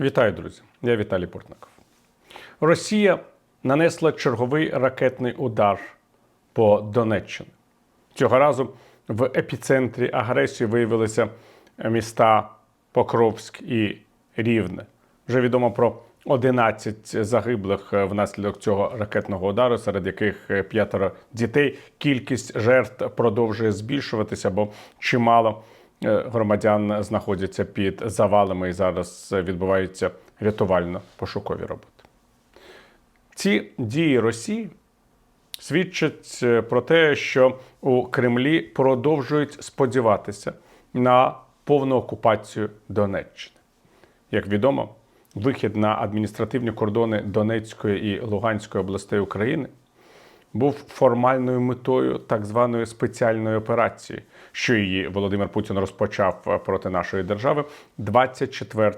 Вітаю, друзі! Я Віталій Портников. Росія нанесла черговий ракетний удар по Донеччині. Цього разу в епіцентрі агресії виявилися міста Покровськ і Рівне. Вже відомо про 11 загиблих внаслідок цього ракетного удару, серед яких п'ятеро дітей. Кількість жертв продовжує збільшуватися, бо чимало громадян знаходяться під завалами і зараз відбуваються рятувально-пошукові роботи. Ці дії Росії свідчать е, про те, що у Кремлі продовжують сподіватися на повну окупацію Донеччини. Як відомо, вихід на адміністративні кордони Донецької і Луганської областей України був формальною метою так званої спеціальної операції, що її Володимир Путін розпочав проти нашої держави 24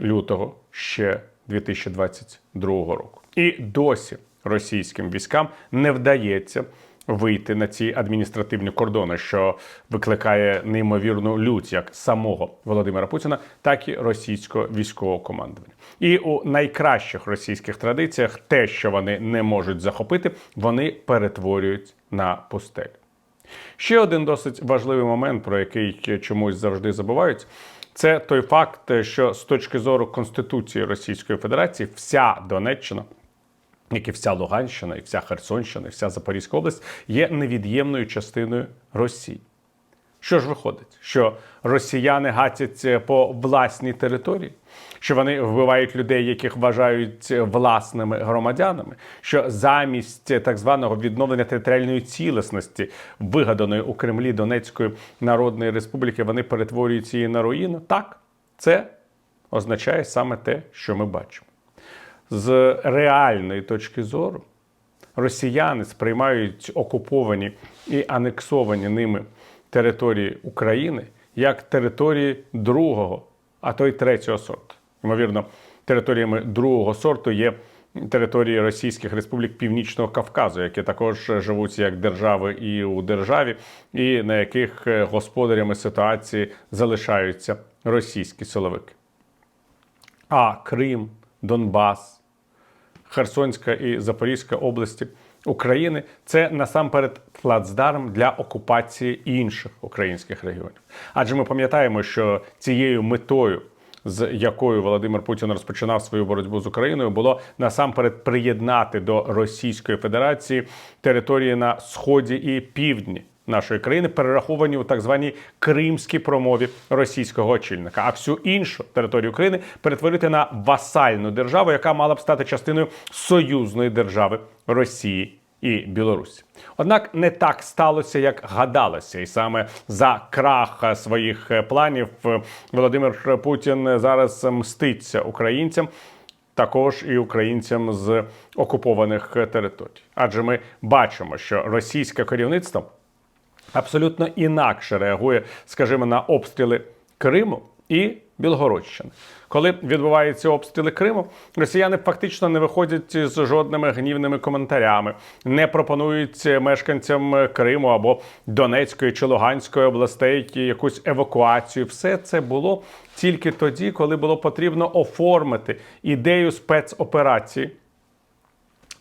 лютого ще 2022 року. І досі російським військам не вдається вийти на ці адміністративні кордони, що викликає неймовірну лють як самого Володимира Путіна, так і російського військового командування. І у найкращих російських традиціях те, що вони не можуть захопити, вони перетворюють на пустель. Ще один досить важливий момент, про який чомусь завжди забувають, це той факт, що з точки зору Конституції Російської Федерації вся Донеччина, як і вся Луганщина, і вся Херсонщина, і вся Запорізька область є невід'ємною частиною Росії. Що ж виходить? Що росіяни гатять по власній території, що вони вбивають людей, яких вважають власними громадянами, що замість так званого відновлення територіальної цілісності, вигаданої у Кремлі Донецької Народної Республіки, вони перетворюють її на руїну. Так, це означає саме те, що ми бачимо. З реальної точки зору росіяни сприймають окуповані і анексовані ними території України як території другого, а то й третього сорту. Ймовірно, територіями другого сорту є території Російських Республік Північного Кавказу, які також живуть як держави і у державі, і на яких господарями ситуації залишаються російські силовики. А Крим, Донбас, Херсонська і Запорізька області України це насамперед плацдарм для окупації інших українських регіонів. Адже ми пам'ятаємо, що цією метою, з якою Володимир Путін розпочинав свою боротьбу з Україною, було насамперед приєднати до Російської Федерації території на сході і півдні. Нашої країни перераховані у так званій кримській промові російського очільника, а всю іншу територію України перетворити на васальну державу, яка мала б стати частиною союзної держави Росії і Білорусі. Однак не так сталося, як гадалося, і саме за крах своїх планів Володимир Путін зараз мститься українцям. Також і українцям з окупованих територій, адже ми бачимо, що російське керівництво абсолютно інакше реагує, скажімо, на обстріли Криму і Білгородщини. Коли відбуваються обстріли Криму, росіяни фактично не виходять з жодними гнівними коментарями, не пропонують мешканцям Криму або Донецької чи Луганської областей якусь евакуацію. Все це було тільки тоді, коли було потрібно оформити ідею спецоперації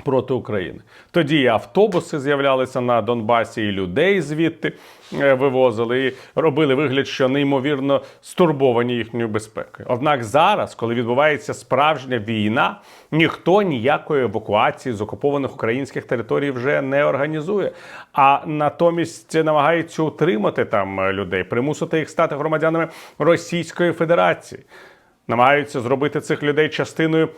проти України. Тоді і автобуси з'являлися на Донбасі, і людей звідти е, вивозили, і робили вигляд, що неймовірно стурбовані їхньою безпекою. Однак зараз, коли відбувається справжня війна, ніхто ніякої евакуації з окупованих українських територій вже не організує, а натомість намагається утримати там людей, примусити їх стати громадянами Російської Федерації. Намагаються зробити цих людей частиною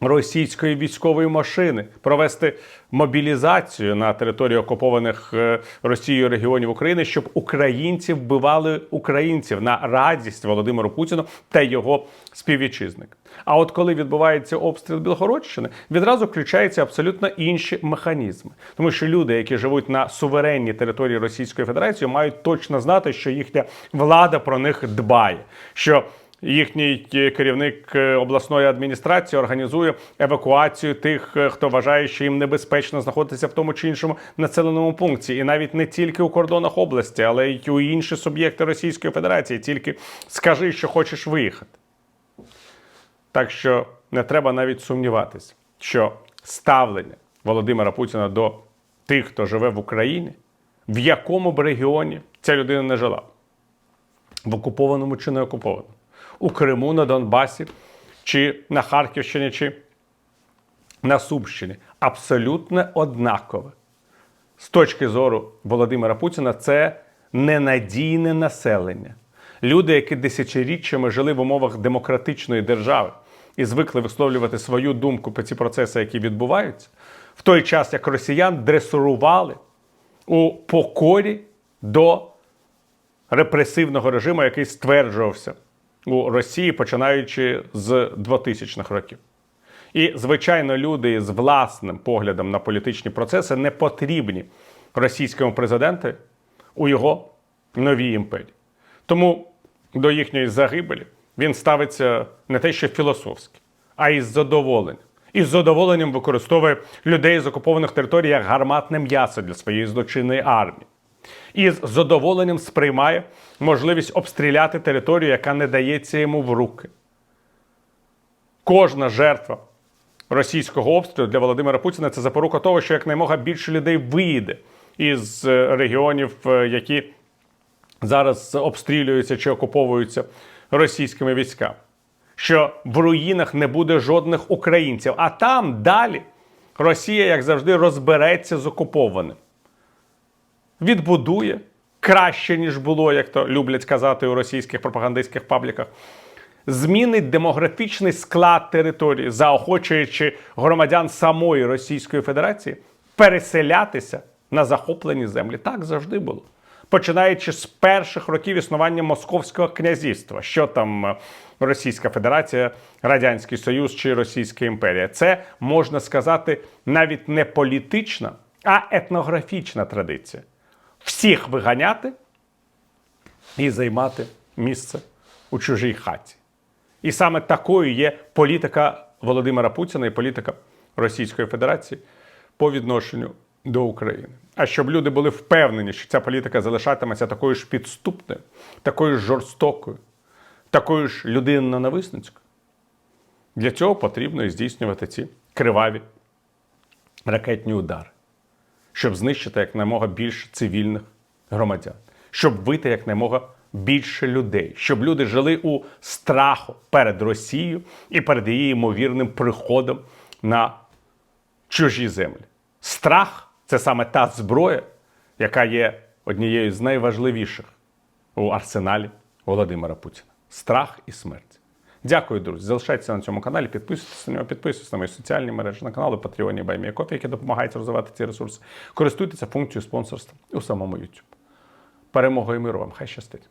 російської військової машини, провести мобілізацію на території окупованих е, Росією регіонів України, щоб українці вбивали українців на радість Володимиру Путіну та його співвітчизник. А от коли відбувається обстріл Білгородщини, відразу включаються абсолютно інші механізми, тому що люди, які живуть на суверенній території Російської Федерації, мають точно знати, що їхня влада про них дбає. що Їхній керівник е, обласної адміністрації організує евакуацію тих, е, хто вважає, що їм небезпечно знаходитися в тому чи іншому населеному пункті, і навіть не тільки у кордонах області, але й у інші суб'єкти Російської Федерації. Тільки скажи, що хочеш виїхати. Так що не треба навіть сумніватися, що ставлення Володимира Путіна до тих, хто живе в Україні, в якому б регіоні ця людина не жила, в окупованому чи не окупованому, у Криму, на Донбасі, чи на Харківщині, чи на Сумщині, абсолютно однакове. З точки зору Володимира Путіна, це ненадійне населення. Люди, які десятиріччями жили в умовах демократичної держави і звикли висловлювати свою думку про ці процеси, які відбуваються, в той час як росіян дресурували у покорі до репресивного режиму, який стверджувався у Росії, починаючи з 2000-х років. І, звичайно, люди з власним поглядом на політичні процеси не потрібні російському президенту у його новій імперії. Тому до їхньої загибелі він ставиться не те, що філософськи, а із задоволенням. І з задоволенням використовує людей з окупованих територій як гарматне м'ясо для своєї злочинної армії. І з задоволенням сприймає можливість обстріляти територію, яка не дається йому в руки. Кожна жертва російського обстрілу для Володимира Путіна це запорука того, що якнаймога більше людей виїде із е, регіонів, е, які зараз обстрілюються чи окуповуються російськими військами. Що в руїнах не буде жодних українців, а там далі Росія, як завжди, розбереться з окупованим. Відбудує краще, ніж було, як то люблять казати у російських пропагандистських пабліках. Змінить демографічний склад території, заохочуючи громадян самої Російської Федерації переселятися на захоплені землі. Так завжди було. Починаючи з перших років існування Московського князівства, що там е, Російська Федерація, Радянський Союз чи Російська імперія. Це можна сказати навіть не політична, а етнографічна традиція. Всіх виганяти і займати місце у чужій хаті. І саме такою є політика Володимира Путіна і політика Російської Федерації по відношенню до України. А щоб люди були впевнені, що ця політика залишатиметься такою ж підступною, такою ж жорстокою, такою ж людинно-нависницькою, для цього потрібно здійснювати ці криваві ракетні удари, щоб знищити якнаймога більше цивільних громадян, щоб вбити якнаймога більше людей, щоб люди жили у страху перед Росією і перед її ймовірним приходом на чужі землі. Страх це саме та зброя, яка є однією з найважливіших у арсеналі Володимира Путіна. Страх і смерть. Дякую, друзі. Залишайтеся на цьому каналі, підписуйтесь на нього, підписуйтесь на мої соціальні мережі, на канали Patreon і BuyMeACoffee, які допомагають розвивати ці ресурси. Користуйтеся функцією спонсорства у самому YouTube. Перемогою миру вам! Хай щастить!